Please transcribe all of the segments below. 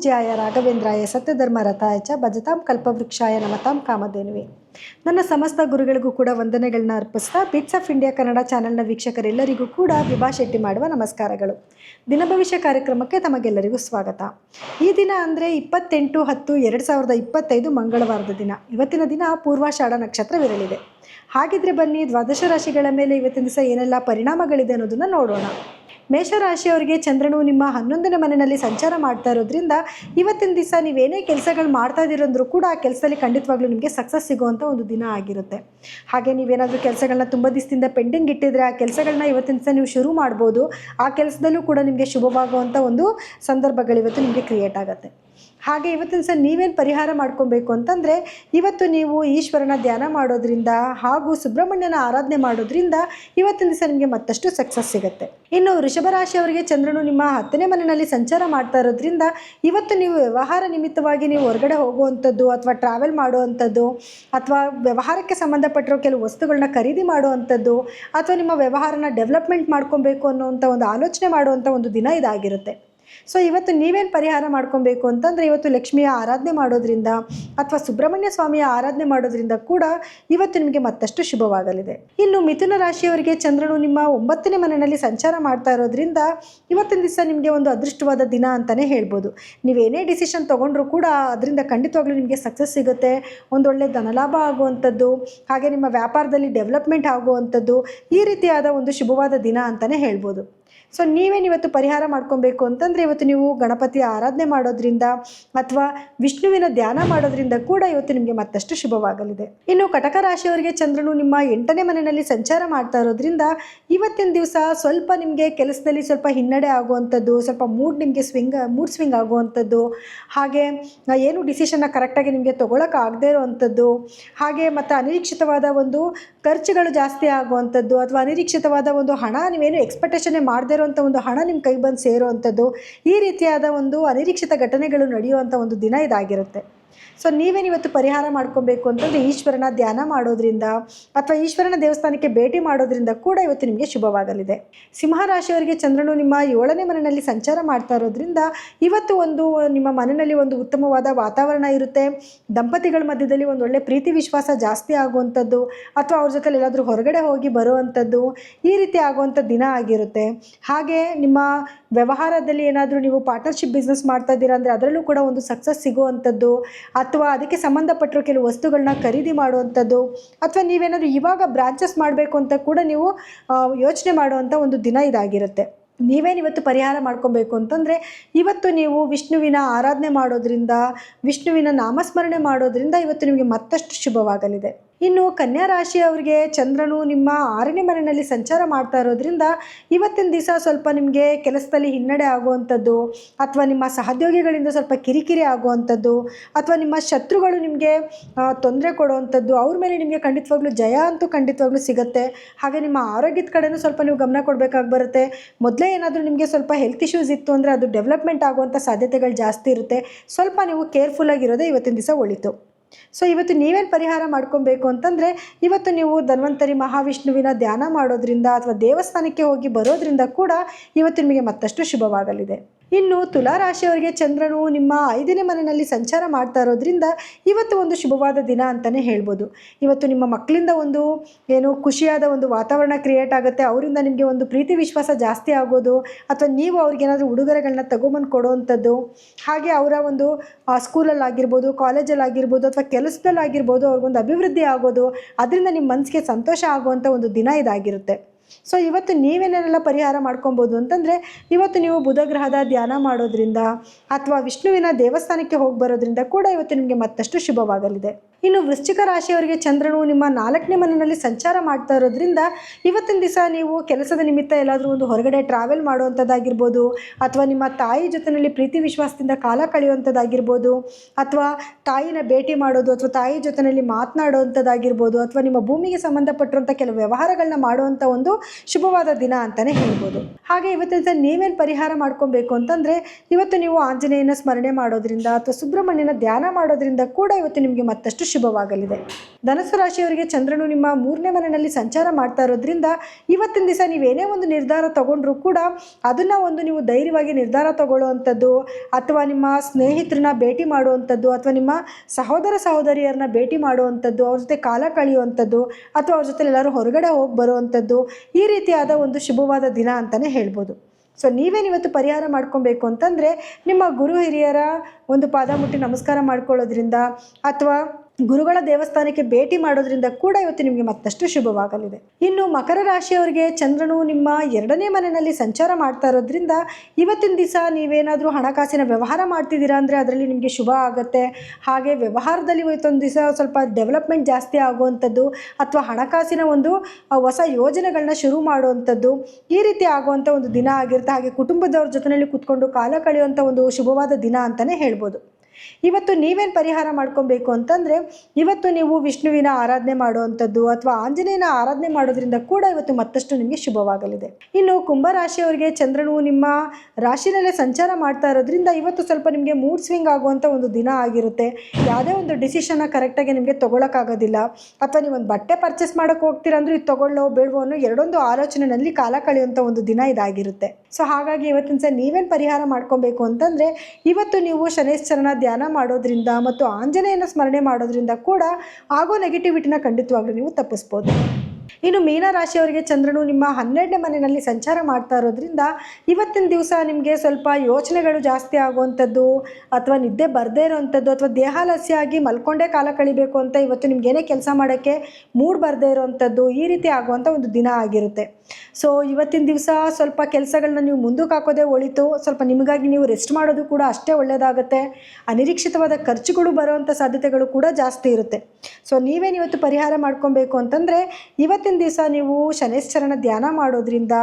ಪೂಜ್ಯಾಯ ರಾಘವೇಂದ್ರಾಯ ಸತ್ಯಧರ್ಮ ರಥಾಯ ಚ ಭಜತಾಂ ಕಲ್ಪವೃಕ್ಷಾಯ ನಮತಾಂ ಕಾಮಧೇನುವೆ. ನನ್ನ ಸಮಸ್ತ ಗುರುಗಳಿಗೂ ಕೂಡ ವಂದನೆಗಳನ್ನ ಅರ್ಪಿಸ್ತಾ ಬಿಟ್ಸ್ ಆಫ್ ಇಂಡಿಯಾ ಕನ್ನಡ ಚಾನೆಲ್ನ ವೀಕ್ಷಕರೆಲ್ಲರಿಗೂ ಕೂಡ ವಿಭಾ ಶೆಟ್ಟಿ ಮಾಡುವ ನಮಸ್ಕಾರಗಳು. ದಿನಭವಿಷ್ಯ ಕಾರ್ಯಕ್ರಮಕ್ಕೆ ತಮಗೆಲ್ಲರಿಗೂ ಸ್ವಾಗತ. ಈ ದಿನ ಅಂದರೆ ಇಪ್ಪತ್ತೆಂಟು ಹತ್ತು ಎರಡು ಸಾವಿರದ ಇಪ್ಪತ್ತೈದು ಮಂಗಳವಾರದ ದಿನ. ಇವತ್ತಿನ ದಿನ ಪೂರ್ವಾಷಾಢ ನಕ್ಷತ್ರವಿರಲಿದೆ. ಹಾಗಿದ್ರೆ ಬನ್ನಿ ದ್ವಾದಶ ರಾಶಿಗಳ ಮೇಲೆ ಇವತ್ತಿನ ದಿವಸ ಏನೆಲ್ಲ ಪರಿಣಾಮಗಳಿದೆ ಅನ್ನೋದನ್ನು ನೋಡೋಣ. ಮೇಷರಾಶಿಯವರಿಗೆ ಚಂದ್ರನು ನಿಮ್ಮ ಹನ್ನೊಂದನೇ ಮನೆಯಲ್ಲಿ ಸಂಚಾರ ಮಾಡ್ತಾ ಇರೋದ್ರಿಂದ ಇವತ್ತಿನ ದಿವಸ ನೀವೇನೇ ಕೆಲಸಗಳು ಮಾಡ್ತಾ ಇದ್ದೀರಂದ್ರೂ ಕೂಡ ಆ ಕೆಲಸದಲ್ಲಿ ಖಂಡಿತವಾಗ್ಲೂ ನಿಮಗೆ ಸಕ್ಸಸ್ ಸಿಗುವಂಥ ಒಂದು ದಿನ ಆಗಿರುತ್ತೆ. ಹಾಗೆ ನೀವೇನಾದರೂ ಕೆಲಸಗಳನ್ನ ತುಂಬ ದಿವಸದಿಂದ ಪೆಂಡಿಂಗ್ ಇಟ್ಟಿದ್ರೆ ಆ ಕೆಲಸಗಳನ್ನ ಇವತ್ತಿನ ದಿವಸ ನೀವು ಶುರು ಮಾಡ್ಬೋದು. ಆ ಕೆಲಸದಲ್ಲೂ ಕೂಡ ನಿಮಗೆ ಶುಭವಾಗುವಂಥ ಒಂದು ಸಂದರ್ಭಗಳು ಇವತ್ತು ನಿಮಗೆ ಕ್ರಿಯೇಟ್ ಆಗುತ್ತೆ. ಹಾಗೆ ಇವತ್ತಿನ ಸಹ ನೀವೇನು ಪರಿಹಾರ ಮಾಡ್ಕೊಬೇಕು ಅಂತಂದರೆ, ಇವತ್ತು ನೀವು ಈಶ್ವರನ ಧ್ಯಾನ ಮಾಡೋದ್ರಿಂದ ಹಾಗೂ ಸುಬ್ರಹ್ಮಣ್ಯನ ಆರಾಧನೆ ಮಾಡೋದ್ರಿಂದ ಇವತ್ತಿನ ದಿವಸ ನಿಮಗೆ ಮತ್ತಷ್ಟು ಸಕ್ಸಸ್ ಸಿಗುತ್ತೆ. ಇನ್ನು ವೃಷಭ ರಾಶಿಯವರಿಗೆ ಚಂದ್ರನು ನಿಮ್ಮ ಹತ್ತನೇ ಮನೆಯಲ್ಲಿ ಸಂಚಾರ ಮಾಡ್ತಾ ಇರೋದ್ರಿಂದ ಇವತ್ತು ನೀವು ವ್ಯವಹಾರ ನಿಮಿತ್ತವಾಗಿ ನೀವು ಹೊರಗಡೆ ಹೋಗುವಂಥದ್ದು ಅಥವಾ ಟ್ರಾವೆಲ್ ಮಾಡುವಂಥದ್ದು ಅಥವಾ ವ್ಯವಹಾರಕ್ಕೆ ಸಂಬಂಧಪಟ್ಟಿರೋ ಕೆಲವು ವಸ್ತುಗಳನ್ನ ಖರೀದಿ ಮಾಡುವಂಥದ್ದು ಅಥವಾ ನಿಮ್ಮ ವ್ಯವಹಾರನ ಡೆವಲಪ್ಮೆಂಟ್ ಮಾಡ್ಕೊಬೇಕು ಅನ್ನೋವಂಥ ಒಂದು ಆಲೋಚನೆ ಮಾಡುವಂಥ ಒಂದು ದಿನ ಇದಾಗಿರುತ್ತೆ. ಸೊ ಇವತ್ತು ನೀವೇನು ಪರಿಹಾರ ಮಾಡ್ಕೊಬೇಕು ಅಂತಂದರೆ ಇವತ್ತು ಲಕ್ಷ್ಮಿಯ ಆರಾಧನೆ ಮಾಡೋದ್ರಿಂದ ಅಥವಾ ಸುಬ್ರಹ್ಮಣ್ಯ ಸ್ವಾಮಿಯ ಆರಾಧನೆ ಮಾಡೋದ್ರಿಂದ ಕೂಡ ಇವತ್ತು ನಿಮಗೆ ಮತ್ತಷ್ಟು ಶುಭವಾಗಲಿದೆ. ಇನ್ನು ಮಿಥುನ ರಾಶಿಯವರಿಗೆ ಚಂದ್ರನು ನಿಮ್ಮ ಒಂಬತ್ತನೇ ಮನೆಯಲ್ಲಿ ಸಂಚಾರ ಮಾಡ್ತಾ ಇರೋದ್ರಿಂದ ಇವತ್ತಿನ ದಿವಸ ನಿಮಗೆ ಒಂದು ಅದೃಷ್ಟವಾದ ದಿನ ಅಂತಲೇ ಹೇಳ್ಬೋದು. ನೀವೇನೇ ಡಿಸಿಷನ್ ತೊಗೊಂಡ್ರೂ ಕೂಡ ಅದರಿಂದ ಖಂಡಿತವಾಗ್ಲೂ ನಿಮಗೆ ಸಕ್ಸಸ್ ಸಿಗುತ್ತೆ. ಒಂದೊಳ್ಳೆ ಧನಲಾಭ ಆಗುವಂಥದ್ದು, ಹಾಗೆ ನಿಮ್ಮ ವ್ಯಾಪಾರದಲ್ಲಿ ಡೆವಲಪ್ಮೆಂಟ್ ಆಗುವಂಥದ್ದು ಈ ರೀತಿಯಾದ ಒಂದು ಶುಭವಾದ ದಿನ ಅಂತಲೇ ಹೇಳ್ಬೋದು. ಸೊ ನೀವೇನು ಇವತ್ತು ಪರಿಹಾರ ಮಾಡ್ಕೊಬೇಕು ಅಂತಂದರೆ ಇವತ್ತು ನೀವು ಗಣಪತಿಯ ಆರಾಧನೆ ಮಾಡೋದ್ರಿಂದ ಅಥವಾ ವಿಷ್ಣುವಿನ ಧ್ಯಾನ ಮಾಡೋದ್ರಿಂದ ಕೂಡ ಇವತ್ತು ನಿಮಗೆ ಮತ್ತಷ್ಟು ಶುಭವಾಗಲಿದೆ. ಇನ್ನು ಕಟಕ ರಾಶಿಯವರಿಗೆ ಚಂದ್ರನು ನಿಮ್ಮ ಎಂಟನೇ ಮನೆಯಲ್ಲಿ ಸಂಚಾರ ಮಾಡ್ತಾ ಇರೋದ್ರಿಂದ ಇವತ್ತಿನ ದಿವಸ ಸ್ವಲ್ಪ ನಿಮಗೆ ಕೆಲಸದಲ್ಲಿ ಸ್ವಲ್ಪ ಹಿನ್ನಡೆ ಆಗುವಂಥದ್ದು, ಸ್ವಲ್ಪ ಮೂಡ್ ನಿಮಗೆ ಸ್ವಿಂಗ್ ಮೂಡ್ ಸ್ವಿಂಗ್ ಆಗುವಂಥದ್ದು, ಹಾಗೆ ಏನು ಡಿಸಿಷನ್ನ ಕರೆಕ್ಟಾಗಿ ನಿಮಗೆ ತೊಗೊಳಕ್ಕಾಗದೇ ಇರುವಂಥದ್ದು, ಹಾಗೆ ಮತ್ತು ಅನಿರೀಕ್ಷಿತವಾದ ಒಂದು ಖರ್ಚುಗಳು ಜಾಸ್ತಿ ಆಗುವಂಥದ್ದು ಅಥವಾ ಅನಿರೀಕ್ಷಿತವಾದ ಒಂದು ಹಣ ನೀವೇನು ಎಕ್ಸ್ಪೆಕ್ಟೇಷನ್ನೇ ಮಾಡದೇ ಇರುವಂಥ ಒಂದು ಹಣ ನಿಮ್ಮ ಕೈ ಬಂದು ಸೇರುವಂಥದ್ದು ಈ ರೀತಿಯಾದ ಒಂದು ಅನಿರೀಕ್ಷಿತ ಘಟನೆಗಳು ನಡೆಯುವಂಥ ಒಂದು ದಿನ ಇದಾಗಿರುತ್ತೆ. ಸೊ ನೀವೇನು ಇವತ್ತು ಪರಿಹಾರ ಮಾಡ್ಕೊಬೇಕು ಅಂತಂದರೆ ಈಶ್ವರನ ಧ್ಯಾನ ಮಾಡೋದ್ರಿಂದ ಅಥವಾ ಈಶ್ವರನ ದೇವಸ್ಥಾನಕ್ಕೆ ಭೇಟಿ ಮಾಡೋದ್ರಿಂದ ಕೂಡ ಇವತ್ತು ನಿಮಗೆ ಶುಭವಾಗಲಿದೆ. ಸಿಂಹರಾಶಿಯವರಿಗೆ ಚಂದ್ರನು ನಿಮ್ಮ ಏಳನೇ ಮನೆಯಲ್ಲಿ ಸಂಚಾರ ಮಾಡ್ತಾ ಇರೋದ್ರಿಂದ ಇವತ್ತು ಒಂದು, ನಿಮ್ಮ ಮನೆಯಲ್ಲಿ ಒಂದು ಉತ್ತಮವಾದ ವಾತಾವರಣ ಇರುತ್ತೆ. ದಂಪತಿಗಳ ಮಧ್ಯದಲ್ಲಿ ಒಂದು ಒಳ್ಳೆ ಪ್ರೀತಿ ವಿಶ್ವಾಸ ಜಾಸ್ತಿ ಆಗುವಂಥದ್ದು ಅಥವಾ ಅವ್ರ ಜೊತೆಲಿ ಎಲ್ಲಾದರೂ ಹೊರಗಡೆ ಹೋಗಿ ಬರುವಂಥದ್ದು ಈ ರೀತಿ ಆಗುವಂಥ ದಿನ ಆಗಿರುತ್ತೆ. ಹಾಗೆ ನಿಮ್ಮ ವ್ಯವಹಾರದಲ್ಲಿ ಏನಾದರೂ ನೀವು ಪಾರ್ಟ್ನರ್ಶಿಪ್ ಬಿಸ್ನೆಸ್ ಮಾಡ್ತಾ ಇದ್ದೀರಾ ಅಂದರೆ ಅದರಲ್ಲೂ ಕೂಡ ಒಂದು ಸಕ್ಸಸ್ ಸಿಗುವಂಥದ್ದು. ಅಥವಾ ಅದಕ್ಕೆ ಸಂಬಂಧಪಟ್ಟಿರೋ ಕೆಲವು ವಸ್ತುಗಳನ್ನ ಖರೀದಿ ಮಾಡುವಂಥದ್ದು, ಅಥವಾ ನೀವೇನಾದರೂ ಇವಾಗ ಬ್ರಾಂಚಸ್ ಮಾಡಬೇಕು ಅಂತ ಕೂಡ ನೀವು ಯೋಚನೆ ಮಾಡುವಂಥ ಒಂದು ದಿನ ಇದಾಗಿರುತ್ತೆ. ನೀವೇನು ಇವತ್ತು ಪರಿಹಾರ ಮಾಡ್ಕೊಬೇಕು ಅಂತಂದರೆ, ಇವತ್ತು ನೀವು ವಿಷ್ಣುವಿನ ಆರಾಧನೆ ಮಾಡೋದ್ರಿಂದ, ವಿಷ್ಣುವಿನ ನಾಮಸ್ಮರಣೆ ಮಾಡೋದ್ರಿಂದ ಇವತ್ತು ನಿಮಗೆ ಮತ್ತಷ್ಟು ಶುಭವಾಗಲಿದೆ. ಇನ್ನು ಕನ್ಯಾ ರಾಶಿಯವರಿಗೆ ಚಂದ್ರನು ನಿಮ್ಮ ಆರನೇ ಮನೆಯಲ್ಲಿ ಸಂಚಾರ ಮಾಡ್ತಾ ಇರೋದ್ರಿಂದ ಇವತ್ತಿನ ದಿವಸ ಸ್ವಲ್ಪ ನಿಮಗೆ ಕೆಲಸದಲ್ಲಿ ಹಿನ್ನಡೆ ಆಗುವಂಥದ್ದು, ಅಥವಾ ನಿಮ್ಮ ಸಹೋದ್ಯೋಗಿಗಳಿಂದ ಸ್ವಲ್ಪ ಕಿರಿಕಿರಿ ಆಗುವಂಥದ್ದು, ಅಥವಾ ನಿಮ್ಮ ಶತ್ರುಗಳು ನಿಮಗೆ ತೊಂದರೆ ಕೊಡುವಂಥದ್ದು, ಅವ್ರ ಮೇಲೆ ನಿಮಗೆ ಖಂಡಿತವಾಗ್ಲೂ ಜಯ ಅಂತೂ ಖಂಡಿತವಾಗ್ಲೂ ಸಿಗುತ್ತೆ. ಹಾಗೆ ನಿಮ್ಮ ಆರೋಗ್ಯದ ಕಡೆನೂ ಸ್ವಲ್ಪ ನೀವು ಗಮನ ಕೊಡಬೇಕಾಗಿ ಬರುತ್ತೆ. ಮೊದಲೇ ಏನಾದರೂ ನಿಮಗೆ ಸ್ವಲ್ಪ ಹೆಲ್ತ್ ಇಶ್ಯೂಸ್ ಇತ್ತು ಅಂದರೆ ಅದು ಡೆವಲಪ್ಮೆಂಟ್ ಆಗುವಂಥ ಸಾಧ್ಯತೆಗಳು ಜಾಸ್ತಿ ಇರುತ್ತೆ. ಸ್ವಲ್ಪ ನೀವು ಕೇರ್ಫುಲ್ಲಾಗಿರೋದೇ ಇವತ್ತಿನ ದಿವಸ ಒಳಿತು. ಸೊ ಇವತ್ತು ನೀವೇನು ಪರಿಹಾರ ಮಾಡ್ಕೊಬೇಕು ಅಂತಂದರೆ, ಇವತ್ತು ನೀವು ಧನ್ವಂತರಿ ಮಹಾವಿಷ್ಣುವಿನ ಧ್ಯಾನ ಮಾಡೋದ್ರಿಂದ ಅಥವಾ ದೇವಸ್ಥಾನಕ್ಕೆ ಹೋಗಿ ಬರೋದ್ರಿಂದ ಕೂಡ, ಇವತ್ತು ನಿಮಗೆ ಮತ್ತಷ್ಟು ಶುಭವಾಗಲಿದೆ. ಇನ್ನು ತುಲಾ ರಾಶಿಯವರಿಗೆ ಚಂದ್ರನು ನಿಮ್ಮ ಐದನೇ ಮನೆಯಲ್ಲಿ ಸಂಚಾರ ಮಾಡ್ತಾ ಇರೋದ್ರಿಂದ ಇವತ್ತು ಒಂದು ಶುಭವಾದ ದಿನ ಅಂತಲೇ ಹೇಳ್ಬೋದು. ಇವತ್ತು ನಿಮ್ಮ ಮಕ್ಕಳಿಂದ ಒಂದು ಏನು ಖುಷಿಯಾದ ಒಂದು ವಾತಾವರಣ ಕ್ರಿಯೇಟ್ ಆಗುತ್ತೆ. ಅವರಿಂದ ನಿಮಗೆ ಒಂದು ಪ್ರೀತಿ ವಿಶ್ವಾಸ ಜಾಸ್ತಿ ಆಗೋದು ಅಥವಾ ನೀವು ಅವ್ರಿಗೇನಾದರೂ ಉಡುಗೊರೆಗಳನ್ನ ತಗೊಂಬಂದು ಕೊಡೋವಂಥದ್ದು, ಹಾಗೆ ಅವರ ಒಂದು ಸ್ಕೂಲಲ್ಲಿ ಆಗಿರ್ಬೋದು ಕಾಲೇಜಲ್ಲಿ ಆಗಿರ್ಬೋದು ಅಥವಾ ಕೆಲಸದಲ್ಲಿ ಆಗಿರ್ಬೋದು ಅವ್ರಿಗೊಂದು ಅಭಿವೃದ್ಧಿ ಆಗೋದು, ಅದರಿಂದ ನಿಮ್ಮ ಮನಸ್ಸಿಗೆ ಸಂತೋಷ ಆಗುವಂಥ ಒಂದು ದಿನ ಇದಾಗಿರುತ್ತೆ. ಸೊ ಇವತ್ತು ನೀವೇನೆಲ್ಲ ಪರಿಹಾರ ಮಾಡ್ಕೊಬೋದು ಅಂತಂದರೆ, ಇವತ್ತು ನೀವು ಬುಧಗ್ರಹದ ಧ್ಯಾನ ಮಾಡೋದ್ರಿಂದ ಅಥವಾ ವಿಷ್ಣುವಿನ ದೇವಸ್ಥಾನಕ್ಕೆ ಹೋಗಿ ಬರೋದ್ರಿಂದ ಕೂಡ ಇವತ್ತು ನಿಮಗೆ ಮತ್ತಷ್ಟು ಶುಭವಾಗಲಿದೆ. ಇನ್ನು ವೃಶ್ಚಿಕ ರಾಶಿಯವರಿಗೆ ಚಂದ್ರನು ನಿಮ್ಮ ನಾಲ್ಕನೇ ಮನೆಯಲ್ಲಿ ಸಂಚಾರ ಮಾಡ್ತಾ ಇರೋದ್ರಿಂದ ಇವತ್ತಿನ ದಿವಸ ನೀವು ಕೆಲಸದ ನಿಮಿತ್ತ ಎಲ್ಲಾದರೂ ಒಂದು ಹೊರಗಡೆ ಟ್ರಾವೆಲ್ ಮಾಡುವಂಥದ್ದಾಗಿರ್ಬೋದು ಅಥವಾ ನಿಮ್ಮ ತಾಯಿ ಜೊತೆಯಲ್ಲಿ ಪ್ರೀತಿ ವಿಶ್ವಾಸದಿಂದ ಕಾಲ ಕಳೆಯುವಂಥದ್ದಾಗಿರ್ಬೋದು ಅಥವಾ ತಾಯಿನ ಭೇಟಿ ಮಾಡೋದು, ಅಥವಾ ತಾಯಿ ಜೊತೆಯಲ್ಲಿ ಮಾತನಾಡುವಂಥದ್ದಾಗಿರ್ಬೋದು ಅಥವಾ ನಿಮ್ಮ ಭೂಮಿಗೆ ಸಂಬಂಧಪಟ್ಟಿರುವಂಥ ಕೆಲವು ವ್ಯವಹಾರಗಳನ್ನ ಮಾಡುವಂಥ ಒಂದು ಶುಭವಾದ ದಿನ ಅಂತಲೇ ಹೇಳ್ಬೋದು. ಹಾಗೆ ಇವತ್ತಿನ ದಿವಸ ನೀವೇನು ಪರಿಹಾರ ಮಾಡ್ಕೊಬೇಕು ಅಂತಂದರೆ, ಇವತ್ತು ನೀವು ಆಂಜನೇಯನ ಸ್ಮರಣೆ ಮಾಡೋದ್ರಿಂದ ಅಥವಾ ಸುಬ್ರಹ್ಮಣ್ಯನ ಧ್ಯಾನ ಮಾಡೋದ್ರಿಂದ ಕೂಡ ಇವತ್ತು ನಿಮಗೆ ಮತ್ತಷ್ಟು ಶುಭವಾಗಲಿದೆ. ಧನಸು ರಾಶಿಯವರಿಗೆ ಚಂದ್ರನು ನಿಮ್ಮ ಮೂರನೇ ಮನೆಯಲ್ಲಿ ಸಂಚಾರ ಮಾಡ್ತಾ ಇರೋದ್ರಿಂದ ಇವತ್ತಿನ ದಿವಸ ನೀವೇನೇ ಒಂದು ನಿರ್ಧಾರ ತಗೊಂಡ್ರೂ ಕೂಡ ಅದನ್ನು ಒಂದು ನೀವು ಧೈರ್ಯವಾಗಿ ನಿರ್ಧಾರ ತಗೊಳ್ಳುವಂಥದ್ದು ಅಥವಾ ನಿಮ್ಮ ಸ್ನೇಹಿತರನ್ನ ಭೇಟಿ ಮಾಡುವಂಥದ್ದು ಅಥವಾ ನಿಮ್ಮ ಸಹೋದರ ಸಹೋದರಿಯರನ್ನ ಭೇಟಿ ಮಾಡುವಂಥದ್ದು, ಅವ್ರ ಜೊತೆ ಕಾಲ ಕಳೆಯುವಂಥದ್ದು ಅಥವಾ ಅವ್ರ ಜೊತೆ ಎಲ್ಲರೂ ಹೊರಗಡೆ ಹೋಗಿ ಬರುವಂಥದ್ದು ಈ ರೀತಿಯಾದ ಒಂದು ಶುಭವಾದ ದಿನ ಅಂತಲೇ ಹೇಳ್ಬೋದು. ಸೊ ನೀವೇನಿವತ್ತು ಪರಿಹಾರ ಮಾಡ್ಕೊಬೇಕು ಅಂತಂದರೆ ನಿಮ್ಮ ಗುರು ಹಿರಿಯರ ಒಂದು ಪಾದ ಮುಟ್ಟಿ ನಮಸ್ಕಾರ ಮಾಡ್ಕೊಳ್ಳೋದ್ರಿಂದ ಅಥವಾ ಗುರುಗಳ ದೇವಸ್ಥಾನಕ್ಕೆ ಭೇಟಿ ಮಾಡೋದ್ರಿಂದ ಕೂಡ ಇವತ್ತು ನಿಮಗೆ ಮತ್ತಷ್ಟು ಶುಭವಾಗಲಿದೆ. ಇನ್ನು ಮಕರ ರಾಶಿಯವರಿಗೆ ಚಂದ್ರನು ನಿಮ್ಮ ಎರಡನೇ ಮನೆಯಲ್ಲಿ ಸಂಚಾರ ಮಾಡ್ತಾ ಇರೋದ್ರಿಂದ ಇವತ್ತಿನ ದಿವಸ ನೀವೇನಾದರೂ ಹಣಕಾಸಿನ ವ್ಯವಹಾರ ಮಾಡ್ತಿದ್ದೀರಾ ಅಂದರೆ ಅದರಲ್ಲಿ ನಿಮಗೆ ಶುಭ ಆಗುತ್ತೆ. ಹಾಗೆ ವ್ಯವಹಾರದಲ್ಲಿ ಇವತ್ತೊಂದು ದಿವಸ ಸ್ವಲ್ಪ ಡೆವಲಪ್ಮೆಂಟ್ ಜಾಸ್ತಿ ಆಗುವಂಥದ್ದು ಅಥವಾ ಹಣಕಾಸಿನ ಒಂದು ಹೊಸ ಯೋಜನೆಗಳನ್ನ ಶುರು ಮಾಡುವಂಥದ್ದು ಈ ರೀತಿ ಆಗುವಂಥ ಒಂದು ದಿನ ಆಗಿರುತ್ತೆ. ಹಾಗೆ ಕುಟುಂಬದವ್ರ ಜೊತೆಯಲ್ಲಿ ಕೂತ್ಕೊಂಡು ಕಾಲ ಕಳೆಯುವಂಥ ಒಂದು ಶುಭವಾದ ದಿನ ಅಂತಲೇ ಹೇಳ್ಬೋದು. ಇವತ್ತು ನೀವೇನು ಪರಿಹಾರ ಮಾಡ್ಕೊಬೇಕು ಅಂತಂದರೆ, ಇವತ್ತು ನೀವು ವಿಷ್ಣುವಿನ ಆರಾಧನೆ ಮಾಡುವಂಥದ್ದು ಅಥವಾ ಆಂಜನೇಯನ ಆರಾಧನೆ ಮಾಡೋದ್ರಿಂದ ಕೂಡ ಇವತ್ತು ಮತ್ತಷ್ಟು ನಿಮಗೆ ಶುಭವಾಗಲಿದೆ. ಇನ್ನು ಕುಂಭರಾಶಿಯವರಿಗೆ ಚಂದ್ರನು ನಿಮ್ಮ ರಾಶಿನಲ್ಲೇ ಸಂಚಾರ ಮಾಡ್ತಾ ಇರೋದ್ರಿಂದ ಇವತ್ತು ಸ್ವಲ್ಪ ನಿಮಗೆ ಮೂಡ್ ಸ್ವಿಂಗ್ ಆಗುವಂಥ ಒಂದು ದಿನ ಆಗಿರುತ್ತೆ. ಯಾವುದೇ ಒಂದು ಡಿಸಿಷನ್ನ ಕರೆಕ್ಟಾಗಿ ನಿಮಗೆ ತೊಗೊಳಕ್ಕಾಗೋದಿಲ್ಲ. ಅಥವಾ ನೀವು ಒಂದು ಬಟ್ಟೆ ಪರ್ಚೇಸ್ ಮಾಡೋಕ್ಕೆ ಹೋಗ್ತೀರ ಅಂದ್ರೆ ಇದು ತೊಗೊಳ್ಳೋ ಬೇಡವೋ ಅನ್ನೋ ಎರಡೊಂದು ಆಲೋಚನೆಯಲ್ಲಿ ಕಾಲ ಕಳೆಯುವಂಥ ಒಂದು ದಿನ ಇದಾಗಿರುತ್ತೆ. ಸೊ ಹಾಗಾಗಿ ಇವತ್ತಿನ ಸಹ ನೀವೇನು ಪರಿಹಾರ ಮಾಡ್ಕೊಬೇಕು ಅಂತಂದರೆ, ಇವತ್ತು ನೀವು ಶನೇಶ್ವರನ ಮಾಡೋದ್ರಿಂದ ಮತ್ತು ಆಂಜನೇಯನ ಸ್ಮರಣೆ ಮಾಡೋದ್ರಿಂದ ಕೂಡ ಆಗೋ ನೆಗೆಟಿವಿಟಿನ ಖಂಡಿತವಾಗ್ಲೂ ನೀವು ತಪ್ಪಿಸ್ಬೋದು. ಇನ್ನು ಮೀನರಾಶಿಯವರಿಗೆ ಚಂದ್ರನು ನಿಮ್ಮ ಹನ್ನೆರಡನೇ ಮನೆಯಲ್ಲಿ ಸಂಚಾರ ಮಾಡ್ತಾ ಇರೋದ್ರಿಂದ ಇವತ್ತಿನ ದಿವಸ ನಿಮಗೆ ಸ್ವಲ್ಪ ಯೋಚನೆಗಳು ಜಾಸ್ತಿ ಆಗುವಂಥದ್ದು ಅಥವಾ ನಿದ್ದೆ ಬರದೇ ಇರೋವಂಥದ್ದು ಅಥವಾ ದೇಹಾಲಸ್ಯ ಆಗಿ ಮಲ್ಕೊಂಡೇ ಕಾಲ ಕಳಿಬೇಕು ಅಂತ ಇವತ್ತು ನಿಮ್ಗೇನೇ ಕೆಲಸ ಮಾಡೋಕ್ಕೆ ಮೂಡ್ ಬರದೇ ಇರೋವಂಥದ್ದು ಈ ರೀತಿ ಆಗುವಂಥ ಒಂದು ದಿನ ಆಗಿರುತ್ತೆ. ಸೊ ಇವತ್ತಿನ ದಿವಸ ಸ್ವಲ್ಪ ಕೆಲಸಗಳನ್ನ ನೀವು ಮುಂದಕ್ಕೆ ಹಾಕೋದೇ ಒಳಿತು, ಸ್ವಲ್ಪ ನಿಮಗಾಗಿ ನೀವು ರೆಸ್ಟ್ ಮಾಡೋದು ಕೂಡ ಅಷ್ಟೇ ಒಳ್ಳೆಯದಾಗುತ್ತೆ ಅನಿರೀಕ್ಷಿತವಾದ ಖರ್ಚುಗಳು ಬರುವಂಥ ಸಾಧ್ಯತೆಗಳು ಕೂಡ ಜಾಸ್ತಿ ಇರುತ್ತೆ. ಸೊ ನೀವೇನು ಇವತ್ತು ಪರಿಹಾರ ಮಾಡ್ಕೊಬೇಕು ಅಂತಂದರೆ ಇವತ್ತಿನ ದಿವಸ ನೀವು ಶನೇಶ್ವರನ ಧ್ಯಾನ ಮಾಡೋದ್ರಿಂದ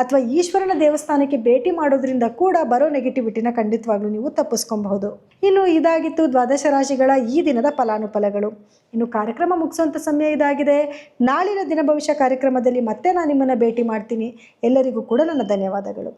ಅಥವಾ ಈಶ್ವರನ ದೇವಸ್ಥಾನಕ್ಕೆ ಭೇಟಿ ಮಾಡೋದ್ರಿಂದ ಕೂಡ ಬರೋ ನೆಗೆಟಿವಿಟಿನ ಖಂಡಿತವಾಗ್ಲೂ ನೀವು ತಪ್ಪಿಸ್ಕೊಬಹುದು. ಇನ್ನು ಇದಾಗಿತ್ತು ದ್ವಾದಶ ರಾಶಿಗಳ ಈ ದಿನದ ಫಲಾನುಫಲಗಳು. ಇನ್ನು ಕಾರ್ಯಕ್ರಮ ಮುಗಿಸುವಂಥ ಸಮಯ ಇದಾಗಿದೆ. ನಾಳಿನ ದಿನ ಭವಿಷ್ಯ ಕಾರ್ಯಕ್ರಮದಲ್ಲಿ ಮತ್ತೆ ನಾನು ನಿಮ್ಮನ್ನು ಭೇಟಿ ಮಾಡ್ತೀನಿ. ಎಲ್ಲರಿಗೂ ಕೂಡ ನನ್ನ ಧನ್ಯವಾದಗಳು.